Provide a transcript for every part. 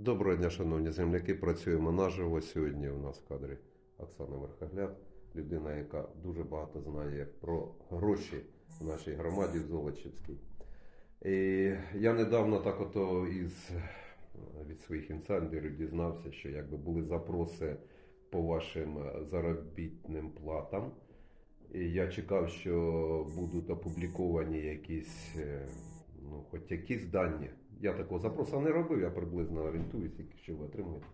Доброго дня, шановні земляки. Працюємо наживо. Сьогодні у нас в кадрі Оксана Верхогляд, людина, яка дуже багато знає про гроші в нашій громаді в Золочівській. І я недавно так ото із від своїх інсайдерів дізнався, що якби були запроси по вашим заробітним платам. І я чекав, що будуть опубліковані якісь, е, ну, хоч якісь дані. Я такого запросу не робив, я приблизно орієнтуюся, що ви отримуєте.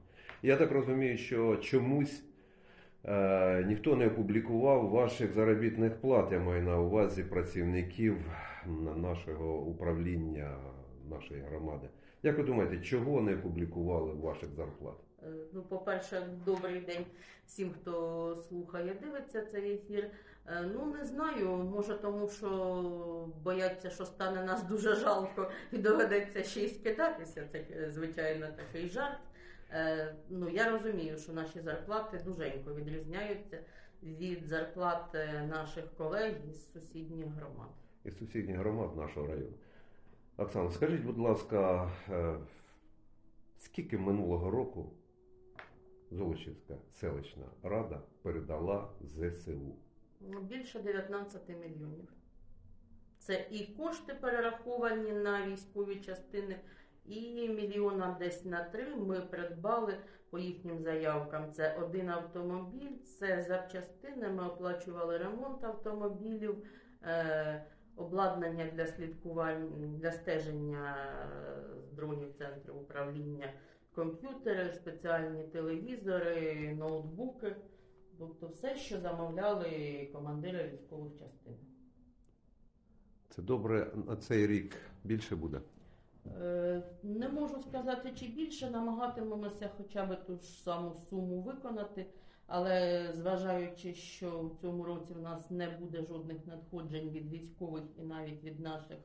Я так розумію, що чомусь е, ніхто не опублікував ваших заробітних плат. Я маю на увазі працівників нашого управління нашої громади. Як ви думаєте, чого не опублікували ваших зарплат? Е, Ну, по-перше, добрий день всім, хто слухає, дивиться цей ефір. Е, Ну, не знаю, може тому, що бояться, що стане нас дуже жалко і доведеться ще й скидатися. Це, звичайно, такий жарт. Е, Ну, я розумію, що наші зарплати дуженько відрізняються від зарплат е, наших колег із сусідніх громад. із сусідніх громад нашого району. Оксана, скажіть, будь ласка, скільки минулого року Золочівська селищна рада передала ЗСУ? Ну, Більше 19 мільйонів. Це і кошти перераховані на військові частини, і мільйона десь на три ми придбали по їхнім заявкам. Це один автомобіль, це запчастини. Ми оплачували ремонт автомобілів, е, обладнання для слідкування для стеження е, з дронів центру управління, комп'ютери, спеціальні телевізори, ноутбуки. Тобто все, що замовляли командири військових частин. Це добре, на цей рік більше буде. Е, Не можу сказати, чи більше намагатимемося хоча б ту ж саму суму виконати, але зважаючи, що в цьому році в нас не буде жодних надходжень від військових і навіть від наших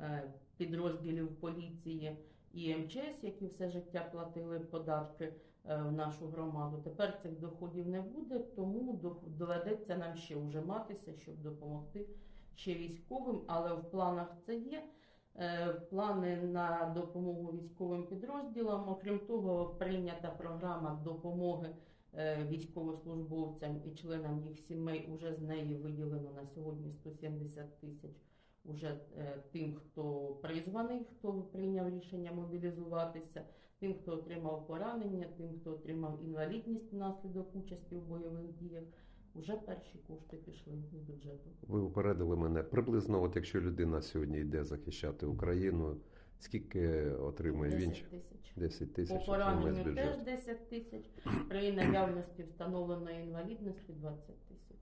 е, підрозділів поліції і МЧС, які все життя платили податки е, в нашу громаду. Тепер цих доходів не буде, тому доведеться нам ще ужиматися, щоб допомогти ще військовим, але в планах це є. Е, Плани на допомогу військовим підрозділам. Окрім того, прийнята програма допомоги е, військовослужбовцям і членам їх сімей. Уже з неї виділено на сьогодні 170 тисяч. Уже е, тим, хто призваний, хто прийняв рішення мобілізуватися, тим, хто отримав поранення, тим, хто отримав інвалідність внаслідок участі в бойових діях. Уже перші кошти пішли з бюджету. Ви упередили мене. Приблизно, от якщо людина сьогодні йде захищати Україну, скільки отримує він? 10 тисяч. 10 тисяч з пораненню теж бюджету. 10 тисяч, при наявності встановленої інвалідності 20 тисяч.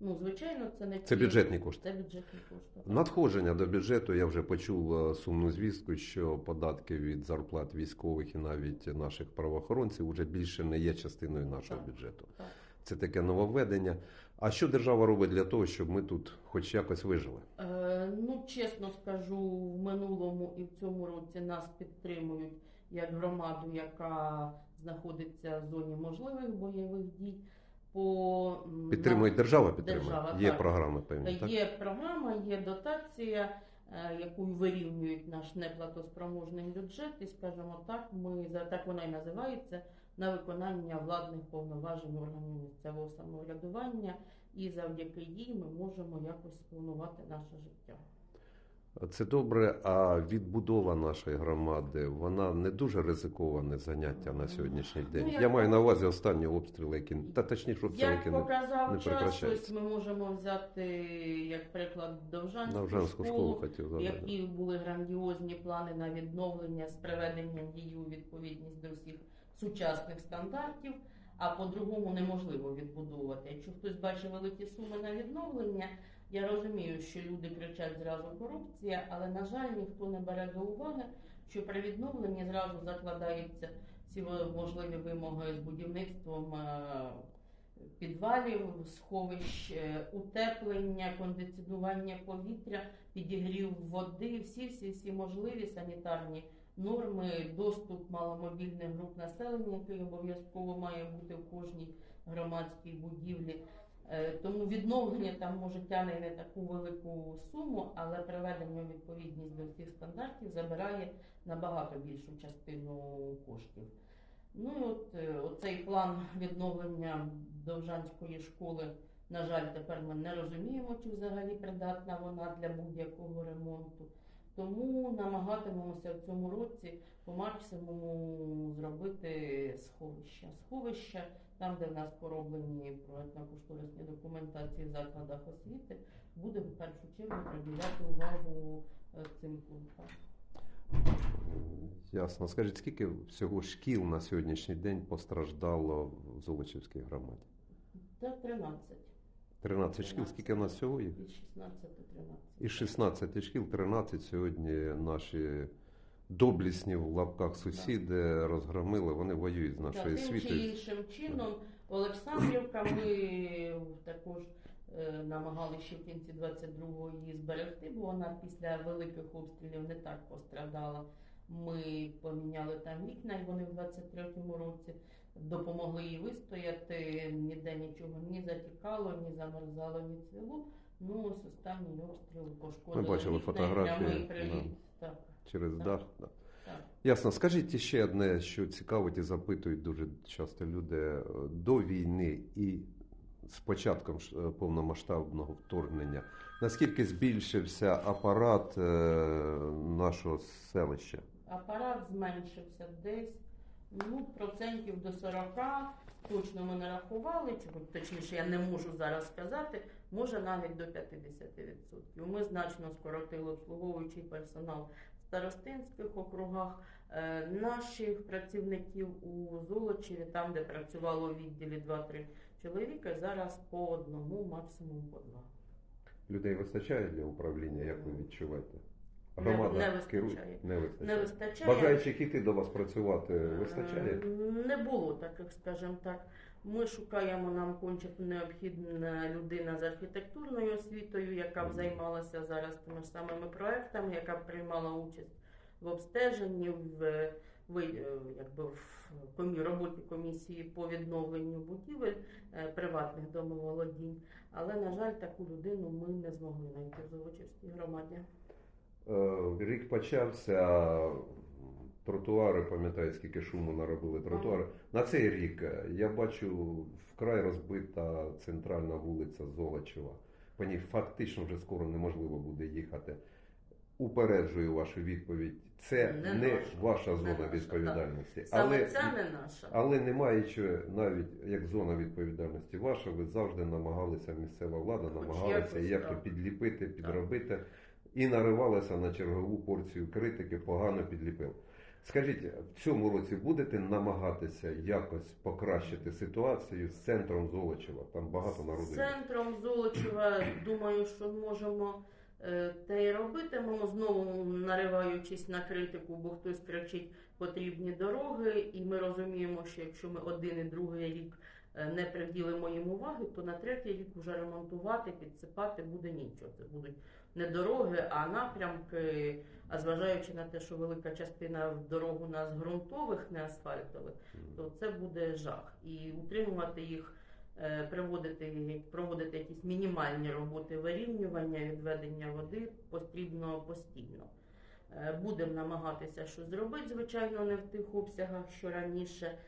Ну, звичайно, це не Це бюджетні кошти. Це бюджетні кошти. Надходження до бюджету я вже почув е, сумну звістку, що податки від зарплат військових і навіть наших правоохоронців вже більше не є частиною нашого Так. бюджету. Так. Це таке нововведення. А що держава робить для того, щоб ми тут хоч якось вижили? Е, ну, чесно скажу, в минулому і в цьому році нас підтримують як громаду, яка знаходиться в зоні можливих бойових дій. По Підтримує держава, підтримує. Держава, є так. програми певні. Так? Є програма, є дотація, е, яку вирівнюють наш неплатоспроможний бюджет, і скажімо так, ми за так вона і називається на виконання владних повноважень органів місцевого самоврядування, і завдяки їй ми можемо якось спланувати наше життя. Це добре. А відбудова нашої громади вона не дуже ризиковане заняття на сьогоднішній день. Ну, як я маю на увазі останні обстріли, які та точніше обстріли, Як які не, показав не прекращаються. ми можемо взяти як приклад Довжанську, Довжанську школу хотів які були грандіозні плани на відновлення з приведенням її у відповідність до всіх сучасних стандартів. А по-другому неможливо відбудовувати. Якщо хтось бачить великі суми на відновлення, я розумію, що люди кричать зразу корупція, але на жаль, ніхто не бере до уваги, що при відновленні зразу закладаються всі можливі вимоги з будівництвом е, підвалів, сховищ, е, утеплення, кондиціонування повітря, підігрів води, всі всі всі можливі санітарні норми, доступ маломобільних груп населення, який обов'язково має бути в кожній громадській будівлі. Е, Тому відновлення там може тягне не таку велику суму, але приведення у відповідність до всіх стандартів забирає набагато більшу частину коштів. Ну і от е, оцей план відновлення Довжанської школи, на жаль, тепер ми не розуміємо, чи взагалі придатна вона для будь-якого ремонту. Тому намагатимемося в цьому році по максимуму зробити сховища. Сховища, там, де в нас пороблені проектно-кошторисні документації в закладах освіти, буде в першу чергу приділяти увагу е, цим пунктам. Ясно. Скажіть, скільки всього шкіл на сьогоднішній день постраждало в Золочівській громаді? Це 13. 13 шкіл, скільки в нас всього їх? Від 16 до 13. Із 16 шкіл 13 сьогодні наші доблісні в лапках сусіди розгромили, вони воюють з нашою тим чи іншим чином Олександрівка ми також е, намагалися ще в кінці 22-го її зберегти, бо вона після великих обстрілів не так пострадала. Ми поміняли там вікна, і вони в 23-му році допомогли їй вистояти. Ніде нічого ні затікало, ні замерзало, ні цвіло. Ну ось останній обстріл пошкодили. Ми бачили фотографії, приліт. Так, Через Так. дах. Да. так. Ясно. Скажіть ще одне, що цікавить і запитують дуже часто люди до війни і з початком е, повномасштабного вторгнення. Наскільки збільшився апарат е, нашого селища? Апарат зменшився десь ну, процентів до 40. Точно ми не рахували, точніше я не можу зараз сказати, може навіть до 50%. Ми значно скоротили обслуговуючий персонал в старостинських округах. Е, Наших працівників у Золочеві, там, де працювало в відділі 2-3 чоловіка, зараз по одному, максимум по два. Людей вистачає для управління, як ви відчуваєте? Не- Громада не вистачає. керує? Не вистачає. Не вистачає. Бажаючих іти до вас працювати вистачає? Е, Не було таких, скажімо так. Ми шукаємо нам конче необхідна людина з архітектурною освітою, яка б займалася зараз тими ж самими проектами, яка б приймала участь в обстеженні, в, в, е, якби в комі- роботі комісії по відновленню будівель е, приватних домоволодінь. Але, на жаль, таку людину ми не змогли знайти в Золочівській громаді. Е, Рік почався. Тротуари, пам'ятаю, скільки шуму наробили тротуари. На цей рік е, я бачу вкрай розбита центральна вулиця Золочева. По ній фактично вже скоро неможливо буде їхати. Упереджую вашу відповідь. Це Не не, наша. ваша Не зона наша, відповідальності. Саме Але, це не наша. але не маючи навіть як зона відповідальності ваша, ви завжди намагалися, місцева влада намагалася як-то підліпити, підробити і наривалася на чергову порцію критики, погано підліпив. Скажіть, в цьому році будете намагатися якось покращити ситуацію з центром Золочева? Там багато народу. З центром Золочева, думаю, що можемо е, те й робитимемо, знову нариваючись на критику, бо хтось кричить потрібні дороги, і ми розуміємо, що якщо ми один і другий рік не приділимо їм уваги, то на третій рік вже ремонтувати, підсипати буде нічого. Це будуть не дороги, а напрямки. А зважаючи на те, що велика частина дорог у нас ґрунтових, не асфальтових, то це буде жах. І утримувати їх, е, приводити, проводити якісь мінімальні роботи вирівнювання, відведення води потрібно постійно. Е, Будемо намагатися щось зробити, звичайно, не в тих обсягах, що раніше.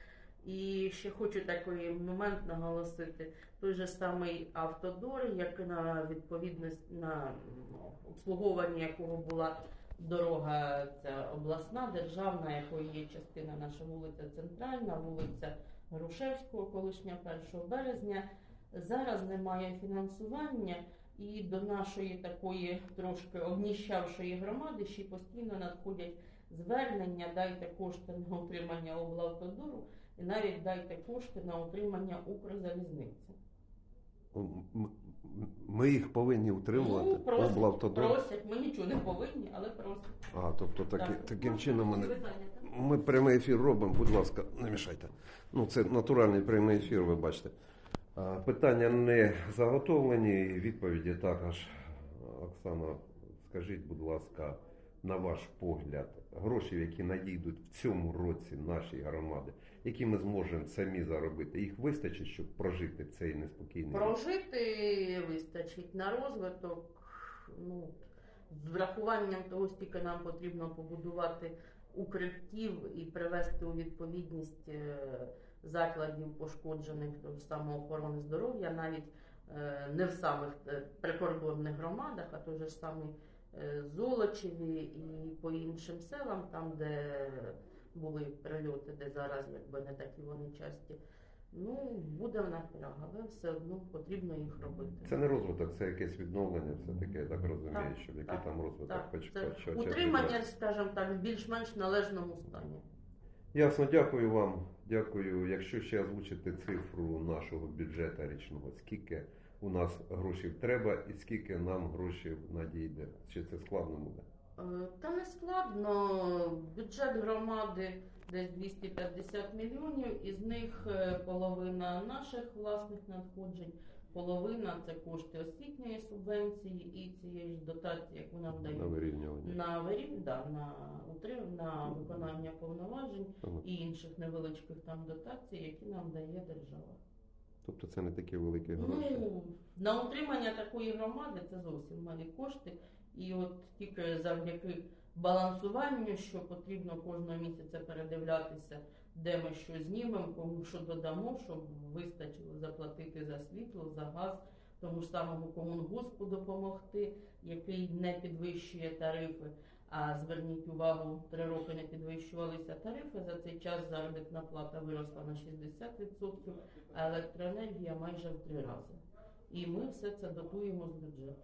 І ще хочу такий момент наголосити: той же самий автодор, як на відповідність на обслуговування якого була дорога ця обласна, державна, якої є частина наша вулиця Центральна, вулиця Грушевського, колишня 1 березня. Зараз немає фінансування, і до нашої такої трошки обніщавшої громади ще постійно надходять звернення, дайте кошти на утримання облавтодору і навіть дайте кошти на утримання Укрзалізниці. Ми їх повинні утримувати. Ну, просять, Облавтодор. просять, ми нічого не повинні, але просять. А, тобто таки, Так. таким чином ми, ми прямий ефір робимо, будь ласка, не мішайте. Ну, це натуральний прямий ефір, ви бачите. А, Питання не заготовлені, відповіді також. Оксана, скажіть, будь ласка, на ваш погляд, гроші, які надійдуть в цьому році нашій громади, які ми зможемо самі заробити, їх вистачить, щоб прожити цей неспокійний? Прожити вистачить на розвиток. Ну, з врахуванням того, скільки нам потрібно побудувати укриттів і привести у відповідність е, закладів пошкоджених того самого охорони здоров'я, навіть е, не в самих е, прикордонних громадах, а же ж самий е, Золочеві і по іншим селам, там, де були прильоти, де зараз якби не такі вони часті. Ну, буде напряг, але все одно потрібно їх робити. Це не розвиток, це якесь відновлення, все таке, я так розумію, Так, що який так, там розвиток хоч- це утримання, скажімо так, в більш-менш належному стані. Ясно, дякую вам. Дякую. Якщо ще озвучити цифру нашого бюджету річного, скільки у нас грошей треба і скільки нам грошей надійде? Чи це складно буде? Е, Та не складно. Бюджет громади десь 250 мільйонів, із них е, половина наших власних надходжень, половина це кошти освітньої субвенції і цієї ж дотації, яку нам На вирівнювання. на вирів, да, на утрим, на виконання повноважень Ага. і інших невеличких там дотацій, які нам дає держава. Тобто це не такі великі гроші. Ну, на утримання такої громади це зовсім малі кошти. І от тільки завдяки балансуванню, що потрібно кожного місяця передивлятися, де ми що знімемо, кому що додамо, щоб вистачило заплатити за світло, за газ, тому ж самому комунгоспу допомогти, який не підвищує тарифи. А зверніть увагу, три роки не підвищувалися тарифи. За цей час заробітна плата виросла на 60%, а електроенергія майже в три рази. І ми все це дотуємо з бюджету.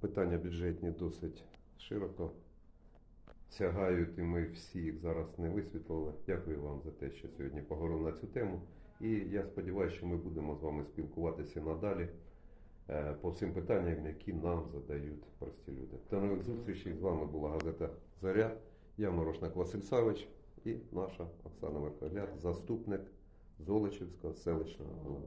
Питання бюджетні досить широко сягають, і ми всі їх зараз не висвітлили. Дякую вам за те, що сьогодні поговорили на цю тему. І я сподіваюся, що ми будемо з вами спілкуватися надалі е, по всім питанням, які нам задають прості люди. До нових зустрічей з вами була газета Заря. Я Морошник Василь Савич і наша Оксана Верхогляд, заступник Золочівського селищного голови.